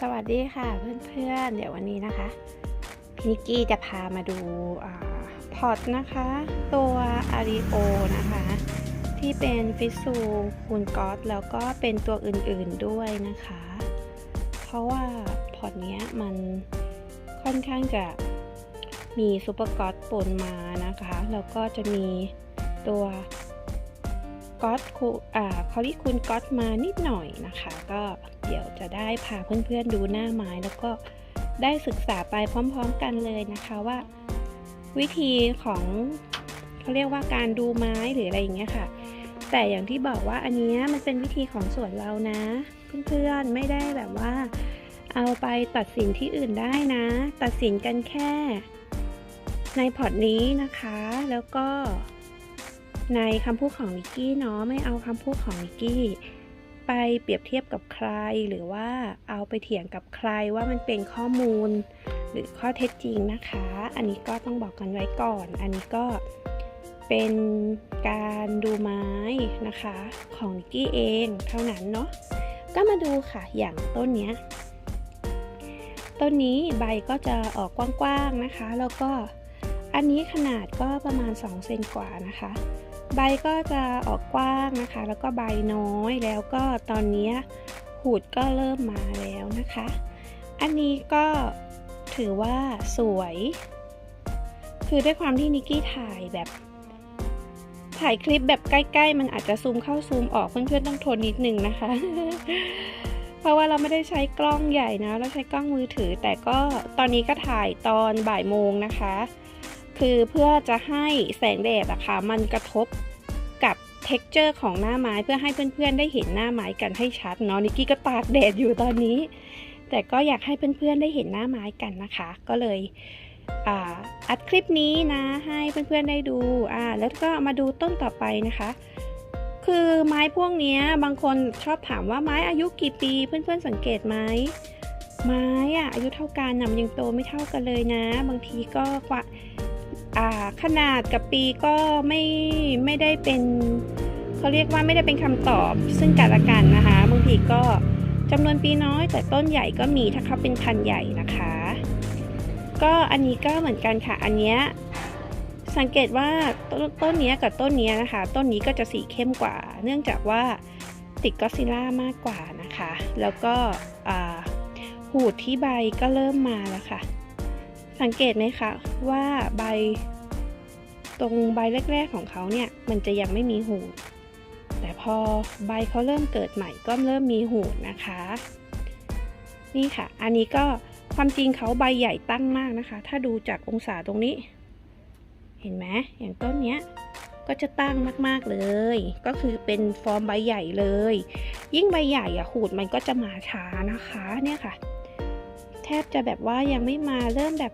สวัสดีค่ะเพื่อนๆ เดี๋ยววันนี้นะคะพี่นิกกี้จะพามาดูพอร์ตนะคะ ตัวอาริโอนะคะ ที่เป็นฟิสูคูณก๊อตแล้วก็เป็นตัวอื่นๆด้วยนะคะ เพราะว่าพอร์ตเนี้ยมันค่อนข้างจะมีซูเปอร์ก๊อตปนมานะคะ แล้วก็จะมีตัว ก๊อตคูอ่าคอลิคูณก๊อตมานิดหน่อยนะคะ ก็เดี๋ยวจะได้พาเพื่อนๆดูหน้าไม้แล้วก็ได้ศึกษาไปพร้อมๆกันเลยนะคะว่า วิธีของเขาเรียกว่าการดูไม้หรืออะไรอย่างเงี้ยค่ะ แต่อย่างที่บอกว่าอันเนี้ยมันเป็นวิธีของส่วนเรานะ เพื่อนๆไม่ได้แบบว่า เอาไปตัดสินที่อื่นได้นะ ตัดสินกันแค่ ในพอร์ตนี้นะคะแล้วก็ ในคำพูดของนิกกี้เนาะไม่เอาคำพูดของนิกกี้ไปเปรียบเทียบกับใคร หรือว่าเอาไปเถียงกับใครว่ามันเป็นข้อมูล หรือข้อเท็จจริงนะคะ อันนี้ก็ต้องบอกกันไว้ก่อน อันนี้ก็เป็นการดูไม้นะคะของนิกกี้เองเท่านั้นเนาะก็มาดูค่ะอย่างต้นเนี้ยต้นนี้ใบก็จะออกกว้างๆนะคะ แล้วก็อันนี้ขนาดก็ประมาณ2เซนกว่านะคะ ใบก็จะออกกว้างนะคะ แล้วก็ใบน้อยแล้วก็ตอนนี้หูดก็เริ่มมาแล้วนะคะ อันนี้ก็ถือว่าสวย คือด้วยความที่นิกกี้ถ่ายแบบ ถ่ายคลิปแบบใกล้ๆ มันอาจจะซูมเข้าซูมออกเพื่อนๆต้องทนนิดนึงนะคะ เพราะว่าเราไม่ได้ใช้กล้องใหญ่นะ เราใช้กล้องมือถือ แต่ก็ตอนนี้ก็ถ่ายตอนบ่ายโมงนะคะ คือเพื่อจะให้แสงแดดอะค่ะมันกระทบกับ t e x t อร์ของหน้าไม้เพื่อให้เพื่อนๆได้เห็นหน้าไม้กันให้ชัดเนาะนิกกี้ก็ตากแดดอยู่ตอนนี้ แต่ก็อยากให้เพื่อนๆได้เห็นหน้าไม้กันนะคะ ก็เลยอัดคลิปนี้นะให้เพื่อนๆได้ดูอ่าแล้วก็มาดูต้นต่อไปนะคะ คือไม้พวกนี้บางคนชอบถามว่าไม้อายุกี่ปีเพื่อนๆสังเกตไหมไม้อะอายุเท่ากันนะมันยังโตไม่เท่ากันเลยนะ บางทีก็กว่า ขนาดกับปีก็ไม่ไม่ได้เป็นเขาเรียกว่าไม่ได้เป็นคำตอบซึ่งกันและกันนะคะบางทีก็จำนวนปีน้อย แต่ต้นใหญ่ก็มีถ้าเขาเป็นพันใหญ่นะคะ ก็อันนี้ก็เหมือนกันค่ะ อันเนี้ยสังเกตว่าต้นต้นเนี้ยกับต้นเนี้ยนะคะ ต้นนี้ก็จะสีเข้มกว่า เนื่องจากว่าติดก็อซิล่ามากกว่านะคะ แล้วก็หูดที่ใบก็เริ่มมาแล้วค่ะ สังเกตไหมคะว่าใบ ตรงใบแรก ๆ ของเขาเนี่ยมันจะยังไม่มีหูด แต่พอใบเขาเริ่มเกิดใหม่ก็เริ่มมีหูดนะคะ นี่ค่ะ อันนี้ก็ความจริงเขาใบใหญ่ตั้งมากนะคะ ถ้าดูจากองศาตรงนี้ เห็นไหมอย่างต้นเนี้ยก็จะตั้งมากๆเลย ก็คือเป็นฟอร์มใบใหญ่เลย ยิ่งใบใหญ่อะหูดมันก็จะมาช้านะคะเนี่ยค่ะ แทบจะแบบว่ายังไม่มาเริ่มแบบ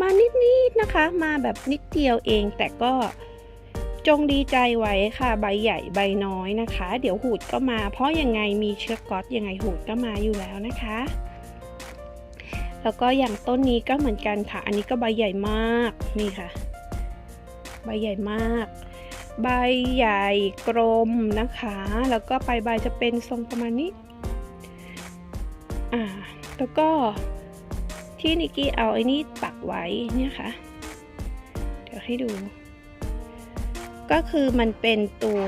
มานิดๆนนะคะ มาแบบนิดเดียวเอง แต่ก็จงดีใจไว้ค่ะ ใบใหญ่ใบน้อยนะคะ เดี๋ยวหูดก็มา เพราะยังไงมีเชื้อก๊อตยังไงหูดก็มาอยู่แล้วนะคะ แล้วก็อย่างต้นนี้ก็เหมือนกันค่ะ อันนี้ก็ใบใหญ่มากนี่ค่ะ ใบใหญ่มาก ใบใหญ่กลมนะคะ แล้วก็ปลายใบจะเป็นทรงประมาณนี้อ่าแล้วก็ ที่นิกกี้เอาไอ้นี่ปักไว้เนี่ยค่ะ เดี๋ยวให้ดู ก็คือมันเป็นตัว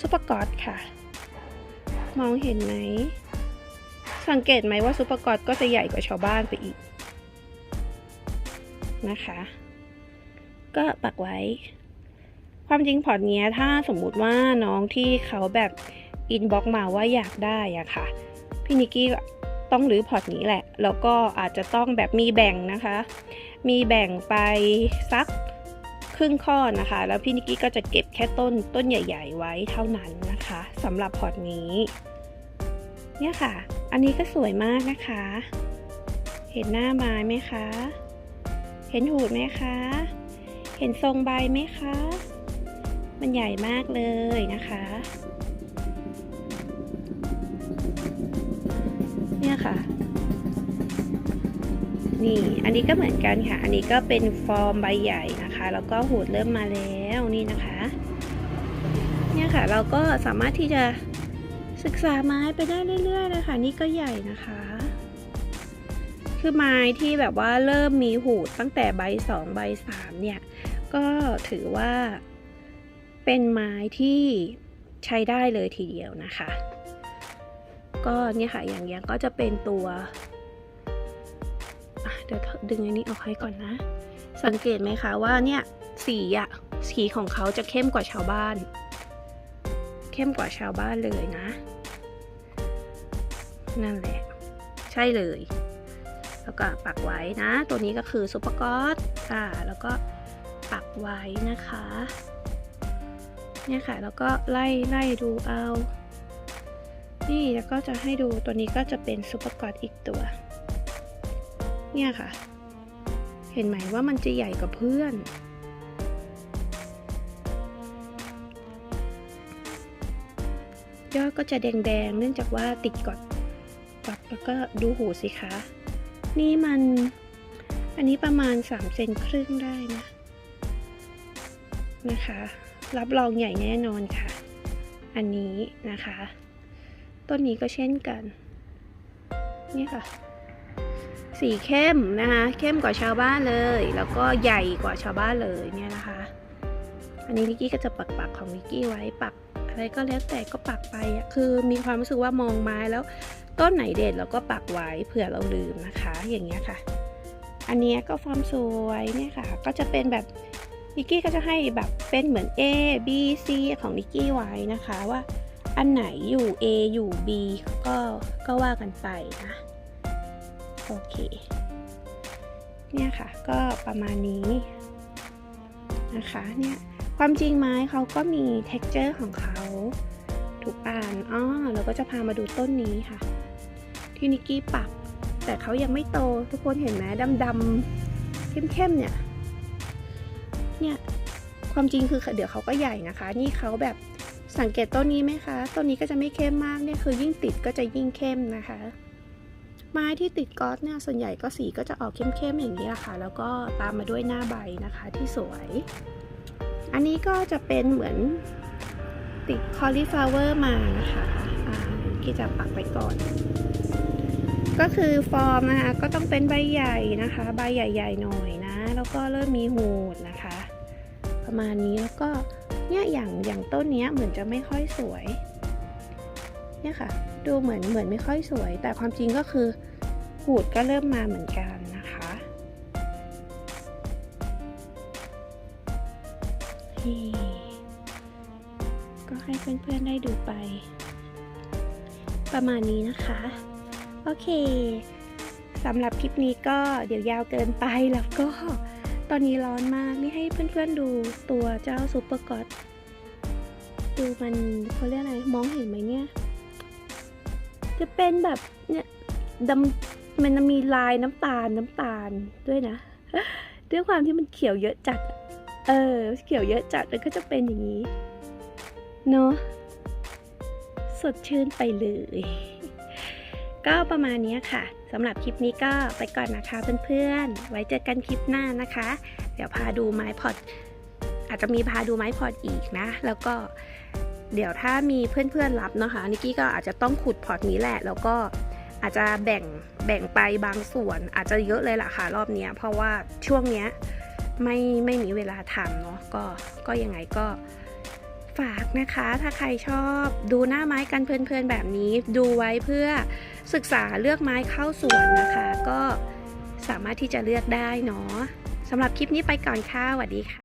ซุปเปอร์กอดค่ะ มองเห็นไหม สังเกตไหมว่าซุปเปอร์กอดก็จะใหญ่กว่าชาวบ้านไปอีก นะคะ ก็ปักไว้ ความจริงพอร์ตเนี้ยถ้าสมมุติว่าน้องที่เขาแบบอินบ็อกมาว่าอยากได้อะค่ะ พี่นิกกี้ ต้องรื้อพอร์ตนี้แหละ แล้วก็อาจจะต้องแบบมีแบ่งนะคะ มีแบ่งไปสักครึ่งข้อนะคะ แล้วพี่นิกกี้ก็จะเก็บแค่ต้นต้นใหญ่ ๆ ไว้เท่านั้นนะคะสำหรับพอร์ตนี้ เนี่ยค่ะ อันนี้ก็สวยมากนะคะ เห็นหน้าไม้ไหมคะ เห็นหูดไหมคะ เห็นทรงใบไหมคะ มันใหญ่มากเลยนะคะ นี่ยค่ะนี่ อันนี้ก็เหมือนกันค่ะ อันนี้ก็เป็นฟอร์มใบใหญ่นะคะ แล้วก็หูดเริ่มมาแล้วนี่นะคะ เนี่ยค่ะ เราก็สามารถที่จะศึกษาไม้ไปได้เรื่อยๆเลยค่ะ นี่ก็ใหญ่นะคะ คือไม้ที่แบบว่าเริ่มมีหูดตั้งแต่ใบสองใบสามเนี่ย ก็ถือว่าเป็นไม้ที่ใช้ได้เลยทีเดียวนะคะ ก็เนี่ยค่ะอย่างเงี้ยก็จะเป็นตัวเดี๋ยวดึงอันนี้ออกให้ก่อนนะ สังเกตไหมคะว่าเนี่ยสีอะสีของเขาจะเข้มกว่าชาวบ้าน เข้มกว่าชาวบ้านเลยนะ นั่นแหละ ใช่เลย แล้วก็ปักไว้นะ ตัวนี้ก็คือซุปเปอร์ก๊อตอ่าแล้วก็ปักไว้นะคะ เนี่ยค่ะแล้วก็ไล่ไล่ดูเอา นี่แล้วก็จะให้ดูตัวนี้ก็จะเป็นซุปเปอร์กอตอีกตัว เนี่ยค่ะ เห็นไหมว่ามันจะใหญ่กว่าเพื่อนยอดก็จะแดงๆ เนื่องจากว่าติดกอดกอดแล้วก็ดูหูสิคะ นี่มัน อันนี้ประมาณ3เซนครึ่งได้นะ นะคะ รับรองใหญ่แน่นอนค่ะ อันนี้นะคะ ต้นนี้ก็เช่นกัน นี่ค่ะ สีเข้มนะคะ เข้มกว่าชาวบ้านเลย แล้วก็ใหญ่กว่าชาวบ้านเลยเนี่ยนะคะ อันนี้นิกกี้ก็จะปักปักของนิกกี้ไว้ปักอะไรก็แล้วแต่ก็ปักไปอะคือมีความรู้สึกว่ามองไม้แล้วต้นไหนเด็ดเราก็ปักไว้เผื่อเราลืมนะคะ อย่างเงี้ยค่ะ อันเนี้ยก็ฟอร์มสวยเนี่ยค่ะ ก็จะเป็นแบบนิกกี้ก็จะให้แบบเป็นเหมือน A B C ของนิกกี้ไว้นะคะว่า อันไหนอยู่ A อยู่ B ก็ก็ว่ากันไปนะ โอเค เนี่ยค่ะ ก็ประมาณนี้นะคะ เนี่ย ความจริงไม้เขาก็มี texture ของเขาทุกอันอ๋อเราก็จะพามาดูต้นนี้ค่ะ ที่นิกกี้ปัก แต่เขายังไม่โต ทุกคนเห็นไหมดำๆเข้มๆเนี่ย เนี่ย ความจริงคือเดี๋ยวเขาก็ใหญ่นะคะ นี่เขาแบบ สังเกตต้นนี้ไหมคะต้นนี้ก็จะไม่เข้มมากเนี่ยคือยิ่งติดก็จะยิ่งเข้มนะคะ ไม้ที่ติดก๊อตเนี่ยส่วนใหญ่ก็สีก็จะออกเข้มๆอย่างนี้แหละค่ะ แล้วก็ตามมาด้วยหน้าใบนะคะที่สวย อันนี้ก็จะเป็นเหมือนติดคอลี่ฟลาเวอร์มานะคะอ่าที่จะปักไปก่อน ก็คือฟอร์มนะคะก็ต้องเป็นใบใหญ่นะคะ ใบใหญ่ๆหน่อยนะ แล้วก็เริ่มมีหูดนะคะ ประมาณนี้แล้วก็ เนี่ยอย่างอย่างต้นเนี้ยเหมือนจะไม่ค่อยสวย เนี่ยค่ะ ดูเหมือนเหมือนไม่ค่อยสวย แต่ความจริงก็คือหูดก็เริ่มมาเหมือนกันนะคะนี่ก็ให้เพื่อนๆได้ดูไป ประมาณนี้นะคะ โอเคสำหรับคลิปนี้ก็เดี๋ยวยาวเกินไปแล้วก็ ตอนนี้ร้อนมาก นี่ให้เพื่อนๆดูตัวเจ้าซูเปอร์ก็อตดูมันเขาเรียกอะไร มองเห็นไหมเนี่ย จะเป็นแบบเนี่ยดำมันมีลายน้ำตาลน้ำตาลด้วยนะ ด้วยความที่มันเขียวเยอะจัด เออ เขียวเยอะจัดแล้วก็จะเป็นอย่างนี้ เนาะสดชื่นไปเลย ก็ประมาณนี้ค่ะ สำหรับคลิปนี้ก็ไปก่อนนะคะเพื่อนๆ ไว้เจอกันคลิปหน้านะคะ เดี๋ยวพาดูไม้พอดอาจจะมีพาดูไม้พอดอีกนะ แล้วก็เดี๋ยวถ้ามีเพื่อนๆรับนะคะนิกกี้ก็อาจจะต้องขุดพอร์ตนี้แหละ แล้วก็อาจจะแบ่งแบ่งไปบางส่วน อาจจะเยอะเลยล่ะค่ะรอบนี้เพราะว่าช่วงเนี้ยไม่ไม่มีเวลาทำเนาะก็ก็ยังไงก็ ฝากนะคะ ถ้าใครชอบดูหน้าไม้กันเพลินๆแบบนี้ ดูไว้เพื่อศึกษาเลือกไม้เข้าสวนนะคะ ก็สามารถที่จะเลือกได้เนาะสำหรับคลิปนี้ไปก่อนค่ะสวัสดีค่ะ